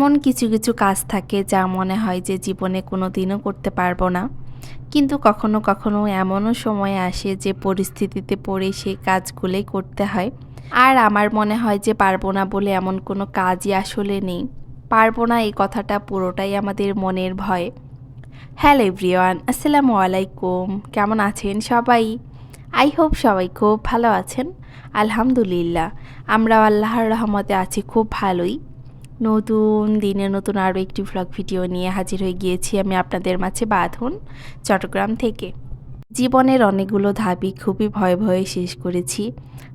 এমন কিছু কিছু কাজ থাকে যা মনে হয় যে জীবনে কোনো দিনও করতে পারব না। কিন্তু কখনো কখনো এমনও সময় আসে যে পরিস্থিতিতে পড়ে সেই কাজগুলোই করতে হয়। আর আমার মনে হয় যে পারব না বলে এমন কোনো কাজই আসলে নেই। পারব না এই কথাটা পুরোটাই আমাদের মনের ভয়। হ্যালো এভরিওয়ান, আসসালামু আলাইকুম। কেমন আছেন সবাই? আই হোপ সবাই খুব ভালো আছেন। আলহামদুলিল্লাহ আমরা আল্লাহর রহমতে আছি, খুব ভালোই। নতুন দিনে নতুন আরও একটি ভ্লগ ভিডিও নিয়ে হাজির হয়ে গিয়েছি আমি আপনাদের মাঝে বাঁধন, চট্টগ্রাম থেকে। জীবনের অনেকগুলো ধাপই খুবই ভয়ে ভয়ে শেষ করেছি।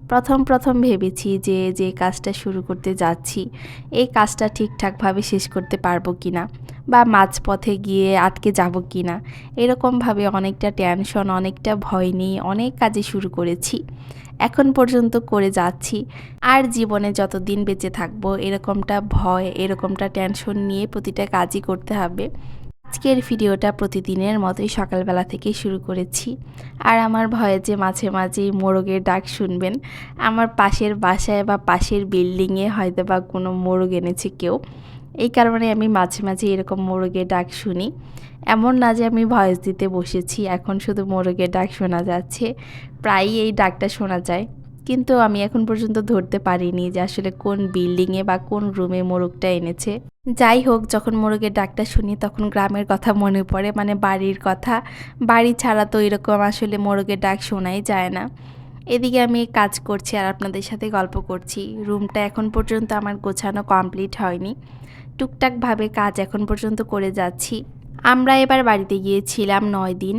প্রথম প্রথম ভেবেছি যে যে কাজটা শুরু করতে যাচ্ছি, এই কাজটা ঠিকঠাকভাবে শেষ করতে পারব কি না বা মাঝপথে গিয়ে আটকে যাব কি না এরকমভাবে অনেকটা টেনশন অনেকটা ভয় নিয়ে অনেক কাজে শুরু করেছি। এখন পর্যন্ত করে যাচ্ছি। আর জীবনে যতদিন বেঁচে থাকব, এরকমটা ভয়, এরকমটা টেনশন নিয়ে প্রতিটা কাজই করতে হবে। আজকের ভিডিওটা প্রতিদিনের মতোই সকালবেলা থেকে শুরু করেছি। আর আমার ভয়ে যে মাঝে মাঝেই মোরগের ডাক শুনবেন, আমার পাশের বাসায় বা পাশের বিল্ডিংয়ে হয়তো বা কোনো মোরগ এনেছে কেউ। এই কারণে আমি মাঝে মাঝে এরকম মোরগের ডাক শুনি। এমন না যে আমি ভয়েস দিতে বসেছি, এখন শুধু মোরগের ডাক শোনা যাচ্ছে। প্রায়ই এই ডাকটা শোনা যায়। কিন্তু আমি এখন পর্যন্ত ধরতে পারিনি যে আসলে কোন বিল্ডিংয়ে বা কোন রুমে মোরগটা এনেছে। যাই হোক, যখন মোরগের ডাকটা শুনি তখন গ্রামের কথা মনে পড়ে মানে বাড়ির কথা। বাড়ি ছাড়া তো এরকম আসলে মোরগের ডাক শোনাই যায় না। এদিকে আমি কাজ করছি আর আপনাদের সাথে গল্প করছি। রুমটা এখন পর্যন্ত আমার গোছানো কমপ্লিট হয়নি। টুকটাকভাবে কাজ এখন পর্যন্ত করে যাচ্ছি। আমরা এবার বাড়িতে গিয়েছিলাম নয় দিন,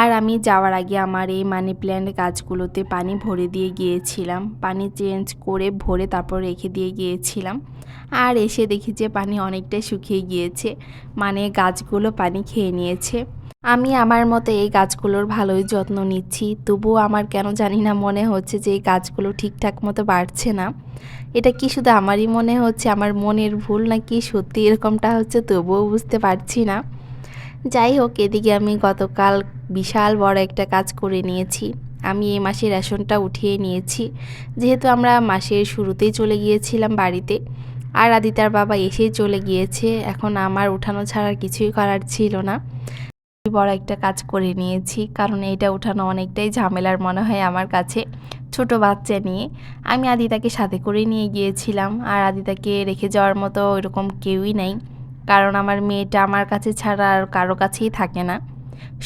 আর আমি যাওয়ার আগে আমার এই মানি প্ল্যান্ট গাছগুলোতে পানি ভরে দিয়ে গিয়েছিলাম। পানি চেঞ্জ করে ভরে তারপর রেখে দিয়ে গিয়েছিলাম। আর এসে দেখি যে পানি অনেকটাই শুকিয়ে গিয়েছে মানে গাছগুলো পানি খেয়ে নিয়েছে। আমি আমার মতে এই গাছগুলোর ভালোই যত্ন নিচ্ছি। তবুও আমার কেন জানি না মনে হচ্ছে যে এই গাছগুলো ঠিকঠাক মতো বাড়ছে না। এটা কি শুধু আমারই মনে হচ্ছে? আমার মনের ভুল নাকি সত্যি এরকমটা হচ্ছে? তবুও বুঝতে পারছি না। যাই হোক, এদিকে আমি গতকাল বিশাল বড় একটা কাজ করে নিয়েছি। আমি এই মাসে রেশনটা উঠিয়ে নিয়েছি। যেহেতু আমরা মাসের শুরুতেই চলে গিয়েছিলাম বাড়িতে, আর আদিতার বাবা এসেই চলে গিয়েছে, এখন আমার উঠানো ছাড়া কিছুই করার ছিল না। বড় একটা কাজ করে নিয়েছি, কারণ এইটা উঠানো অনেকটাই ঝামেলার মনে হয় আমার কাছে, ছোট বাচ্চা নিয়ে। আমি আদিতাকে সাথে করে নিয়ে গিয়েছিলাম, আর আদিতাকে রেখে যাওয়ার মতো এরকম কেউই নাই। কারণ আমার মেয়েটা আমার কাছে ছাড়া আর কারও কাছেই থাকে না।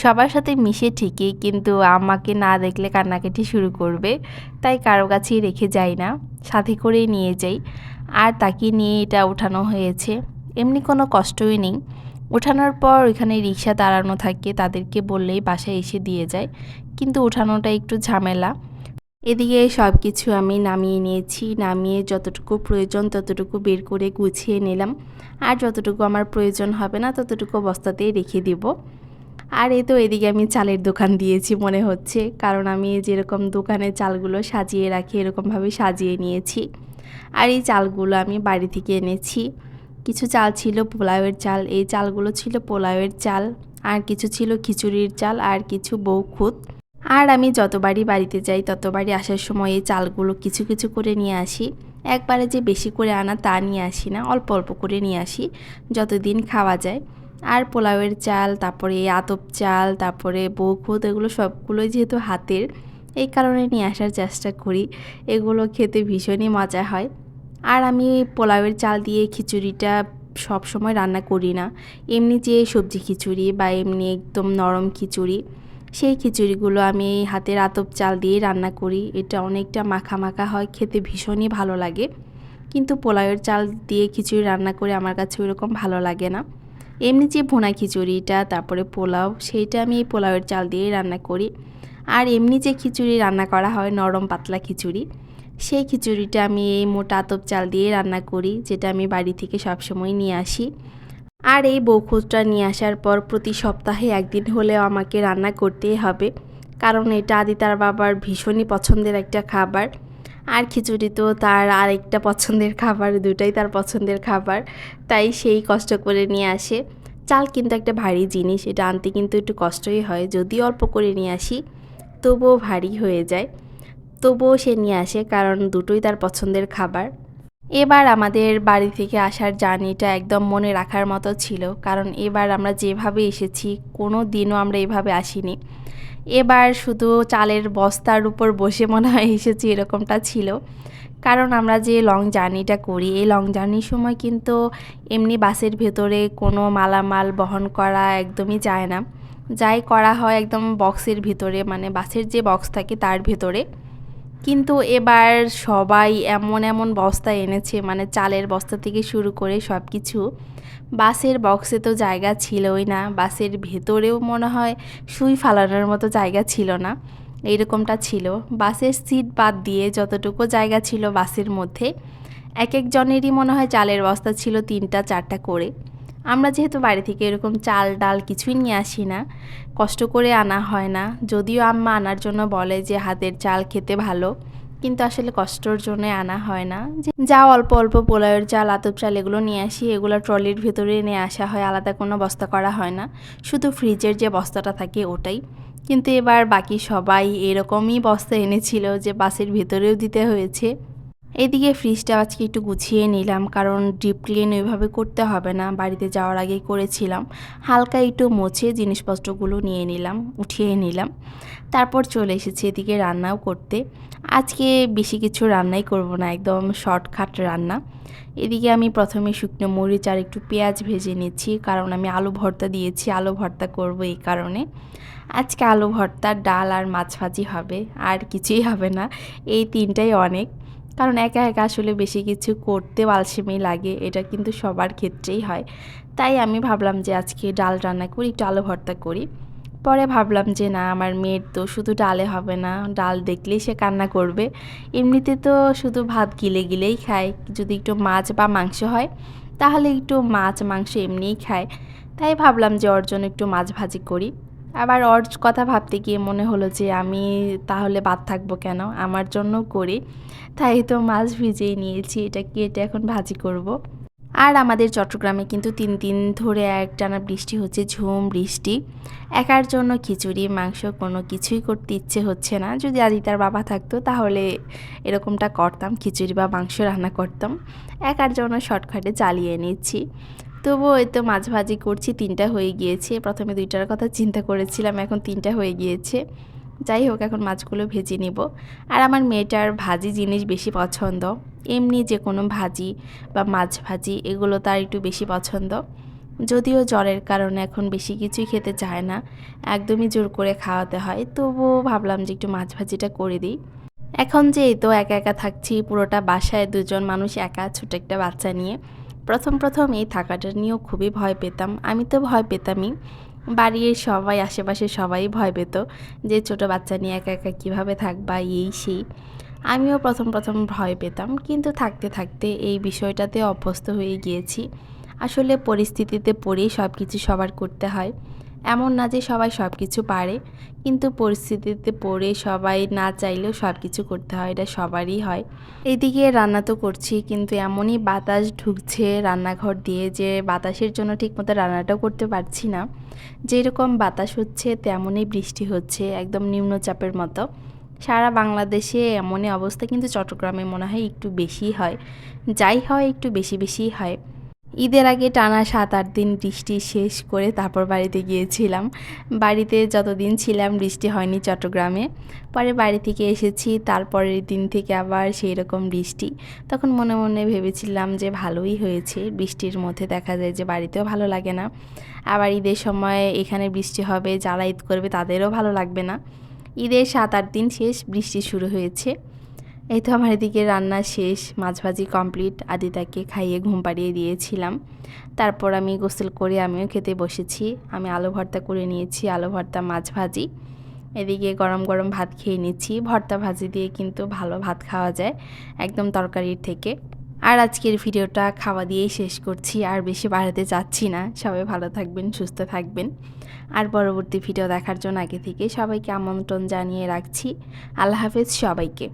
সবার সাথে মিশে ঠিকই, কিন্তু আমাকে না দেখলে কান্নাকাটি শুরু করবে, তাই কারও কাছেই রেখে যাই না, সাথে করেই নিয়ে যাই। আর তাকে নিয়ে এটা উঠানো হয়েছে, এমনি কোনো কষ্টই নেই। ওঠানোর পর ওইখানে রিক্সা দাঁড়ানো থাকে, তাদেরকে বললেই বাসায় এসে দিয়ে যায়, কিন্তু ওঠানোটা একটু ঝামেলা। এদিকে সব কিছু আমি নামিয়ে নিয়েছি, নামিয়ে যতটুকু প্রয়োজন ততটুকু বের করে গুছিয়ে নিলাম। আর যতটুকু আমার প্রয়োজন হবে না, ততটুকু বস্তাতেই রেখে দিব। আর এই তো এদিকে আমি চালের দোকান দিয়েছি মনে হচ্ছে, কারণ আমি যেরকম দোকানে চালগুলো সাজিয়ে রাখি, এরকমভাবে সাজিয়ে নিয়েছি। আর এই চালগুলো আমি বাড়ি থেকে এনেছি। কিছু চাল ছিল পোলাওয়ের চাল, এই চালগুলো ছিল পোলাওয়ের চাল, আর কিছু ছিল খিচুড়ির চাল, আর কিছু বৌখুত আর আমি যতবারই বাড়িতে যাই ততবারই আসার সময় এই চালগুলো কিছু কিছু করে নিয়ে আসি। একবারে যে বেশি করে আনা তা নিয়ে আসি না, অল্প অল্প করে নিয়ে আসি, যতদিন খাওয়া যায়। আর পোলাওয়ের চাল, তারপরে আতপ চাল, তারপরে বৌখুত এগুলো সবগুলোই যেহেতু হাতের, এই কারণে নিয়ে আসার চেষ্টা করি। এগুলো খেতে ভীষণই মজা হয়। আর আমি পোলাওয়ের চাল দিয়ে খিচুড়িটা সব সময় রান্না করি না। এমনি যে সবজি খিচুড়ি বা এমনি একদম নরম খিচুড়ি সেই খিচুড়িগুলো আমি হাতের আতপ চাল দিয়ে রান্না করি। এটা অনেকটা মাখা মাখা হয়, খেতে ভীষণই ভালো লাগে। কিন্তু পোলাওয়ের চাল দিয়ে খিচুড়ি রান্না করে আমার কাছে ওরকম ভালো লাগে না। এমনি যে ভুনা খিচুড়িটা, তারপরে পোলাও, সেইটা আমি এই পোলাওয়ের চাল দিয়েই রান্না করি। আর এমনি যে খিচুড়ি রান্না করা হয়, নরম পাতলা খিচুড়ি, সেই খিচুড়িটা আমি এই মোটা আতপ চাল দিয়ে রান্না করি, যেটা আমি বাড়ি থেকে সবসময় নিয়ে আসি। আর এই বৌখোজটা নিয়ে আসার পর প্রতি সপ্তাহে একদিন হলেও আমাকে রান্না করতেই হবে। কারণ এটা আদিতার বাবার ভীষণই পছন্দের একটা খাবার। আর খিচুড়ি তো তার আরেকটা পছন্দের খাবার, দুটাই তার পছন্দের খাবার। তাই সেই কষ্ট করে নিয়ে আসে। চাল কিন্তু একটা ভারী জিনিস, এটা আনতে কিন্তু একটু কষ্টই হয়। যদি অল্প করে নিয়ে আসি, তবুও ভারী হয়ে যায়। তবুও সে নিয়ে আসে কারণ দুটোই তার পছন্দের খাবার। এবার আমাদের বাড়ি থেকে আসার জার্নিটা একদম মনে রাখার মতো ছিল, কারণ এবার আমরা যেভাবে এসেছি কোনো দিনও আমরা এভাবে আসিনি। এবার শুধু চালের বস্তার উপর বসে মনে হয় এসেছি এরকমটা ছিল, কারণ আমরা যে লং জার্নিটা করি, এই লং জার্নির সময় কিন্তু এমনি বাসের ভেতরে কোনো মালামাল বহন করা একদমই যায় না। যাই করা হয় একদম বক্সের ভিতরে মানে বাসের যে বক্স থাকে তার ভেতরে। কিন্তু এবার সবাই এমন এমন বস্তা এনেছে মানে চালের বস্তা থেকে শুরু করে সব কিছু বাসের বক্সে তো জায়গা ছিলই না, বাসের ভেতরেও মনে হয় সুই ফালানোর মতো জায়গা ছিল না, এইরকমটা ছিল। বাসের সিট বাদ দিয়ে যতটুকু জায়গা ছিল বাসের মধ্যে এক একজনেরই মনে হয় চালের বস্তা ছিল তিনটা, চারটা করে। আমরা যেহেতু বাড়ি থেকে এরকম চাল, ডাল কিছুই নিয়ে আসি না, কষ্ট করে আনা হয় না। যদিও আম্মা আনার জন্য বলে যে হাতের চাল খেতে ভালো, কিন্তু আসলে কষ্টর জন্য আনা হয় না। যা অল্প অল্প পোলাওয়ের চাল, আতপ চাল এগুলো নিয়ে আসি, এগুলো ট্রলির ভেতরে নিয়ে আসা হয়, আলাদা কোনো বস্তা করা হয় না। শুধু ফ্রিজের যে বস্তাটা থাকে ওটাই। কিন্তু এবার বাকি সবাই এরকমই বস্তা এনেছিল যে বাসের ভেতরেও দিতে হয়েছে। এদিকে ফ্রিজটা আজকে একটু গুছিয়ে নিলাম, কারণ ডিপ ক্লিন ওইভাবে করতে হবে না। বাড়িতে যাওয়ার আগেই করেছিলাম। হালকা একটু মোছে জিনিসপত্রগুলো নিয়ে নিলাম, উঠিয়ে নিলাম। তারপর চলে এসেছি এদিকে রান্নাও করতে। আজকে বেশি কিছু রান্নাই করব না, একদম শর্টকাট রান্না। এদিকে আমি প্রথমে শুকনো মরিচ আর একটু পেঁয়াজ ভেজে নিচ্ছি, কারণ আমি আলু ভর্তা দিয়েছি, আলু ভর্তা করব এই কারণে। আজকে আলু ভর্তা, ডাল আর মাছ ভাজি হবে, আর কিছুই হবে না। এই তিনটাই অনেক। কারণ একা একা আসলে বেশি কিছু করতে বালসেমি লাগে, এটা কিন্তু সবার ক্ষেত্রেই হয়। তাই আমি ভাবলাম যে আজকে ডাল রান্না করি, একটু আলু ভর্তা করি। পরে ভাবলাম যে না, আমার মেয়ের তো শুধু ডালে হবে না, ডাল দেখলেই সে কান্না করবে। এমনিতে তো শুধু ভাত গিলে গিলেই খায়, যদি একটু মাছ বা মাংস হয়, তাহলে একটু মাছ মাংস এমনিই খায়। তাই ভাবলাম যে ওর জন্য একটু মাছ ভাজি করি। আবার ওর কথা ভাবতে গিয়ে মনে হলো যে আমি তাহলে বাদ থাকব কেন? আমার জন্য করি। তাই তো মাছ ভিজিয়ে নিয়েছি, এটা কেটে এখন ভাজি করব। আর আমাদের চট্টগ্রামে কিন্তু তিন দিন ধরে একটানা বৃষ্টি হচ্ছে, ঝুম বৃষ্টি। একার জন্য খিচুড়ি, মাংস কোনো কিছুই করতে ইচ্ছে হচ্ছে না। যদি আদিতার বাবা থাকতো তাহলে এরকমটা করতাম, খিচুড়ি বা মাংস রান্না করতাম। একার জন্য শর্টকাটে চালিয়ে নিচ্ছি। তবুও ওই তো মাছ ভাজি করছি, তিনটা হয়ে গিয়েছে। প্রথমে দুইটার কথা চিন্তা করেছিলাম, এখন তিনটা হয়ে গিয়েছে। যাই হোক, এখন মাছগুলো ভেজে নিব। আর আমার মেয়েটার ভাজি জিনিস বেশি পছন্দ। এমনি যে কোনো ভাজি বা মাছ ভাজি, এগুলো তার একটু বেশি পছন্দ। যদিও জ্বরের কারণে এখন বেশি কিছুই খেতে চায় না। একদমই জোর করে খাওয়াতে হয়। তবুও ভাবলাম যে একটু মাছ ভাজিটা করে দিই। এখন যে এই তো একা একা থাকছি, পুরোটা বাসায় দুজন মানুষ একা ছোট একটা বাচ্চা নিয়ে। প্রথম প্রথম এই থাকাটা নিয়েও খুবই ভয় পেতাম। আমি তো ভয় পেতামই। বাড়ির সবাই আশেপাশে সবাই ভয় পেত যে ছোট বাচ্চা নিয়ে একা একা কীভাবে থাকবা, এই সেই। আমিও প্রথম প্রথম ভয় পেতাম। কিন্তু থাকতে থাকতে এই বিষয়টাতে অভ্যস্ত হয়ে গিয়েছি। আসলে পরিস্থিতিতে পড়েই সব কিছু সবার করতে হয়। এমন না যে সবাই সব কিছু পারে, কিন্তু পরিস্থিতিতে পড়ে সবাই না চাইলেও সব কিছু করতে হয়, এটা সবারই হয়। এইদিকে রান্না তো করছি, কিন্তু এমনই বাতাস ঢুকছে রান্নাঘর দিয়ে যে বাতাসের জন্য ঠিকমতো রান্নাটাও করতে পারছি না। যেরকম বাতাস হচ্ছে, তেমনই বৃষ্টি হচ্ছে, একদম নিম্নচাপের মতো। সারা বাংলাদেশে এমনই অবস্থা, কিন্তু চট্টগ্রামে মনে হয় একটু বেশি হয়। যাই হয়, একটু বেশি বেশি হয়। ঈদের আগে টানা সাত, আট দিন বৃষ্টি শেষ করে তারপর বাড়িতে গিয়েছিলাম। বাড়িতে যতদিন ছিলাম, বৃষ্টি হয়নি চট্টগ্রামে। পরে বাড়ি থেকে এসেছি, তারপরের দিন থেকে আবার সেই রকম বৃষ্টি। তখন মনে মনে ভেবেছিলাম যে ভালোই হয়েছে। বৃষ্টির মধ্যে দেখা যায় যে বাড়িতেও ভালো লাগে না। আবার ঈদের সময় এখানে বৃষ্টি হবে যারা ঈদ করবে, তাদেরও ভালো লাগবে না। ঈদের সাত, আট দিন শেষ বৃষ্টি শুরু হয়েছে। এই তো আমার এদিকে রান্না শেষ মাছ ভাজি কমপ্লিট আদিতাকে খাইয়ে ঘুম পাড়িয়ে দিয়েছিলাম। তারপর আমি গোসল করে আমিও খেতে বসেছি। আমি আলু ভর্তা করে নিয়েছি, আলু ভর্তা মাছ ভাজি এদিকে গরম গরম ভাত খেয়ে নিচ্ছি। ভর্তা ভাজি দিয়ে কিন্তু ভালো ভাত খাওয়া যায়, একদম তরকারির থেকে। আর আজকের ভিডিওটা খাওয়া দিয়েই শেষ করছি, আর বেশি বাড়াতে চাচ্ছি না। সবাই ভালো থাকবেন, সুস্থ থাকবেন। আর পরবর্তী ভিডিও দেখার জন্য আগে থেকে সবাইকে আমন্ত্রণ জানিয়ে রাখছি। আল্লাহ হাফেজ সবাইকে।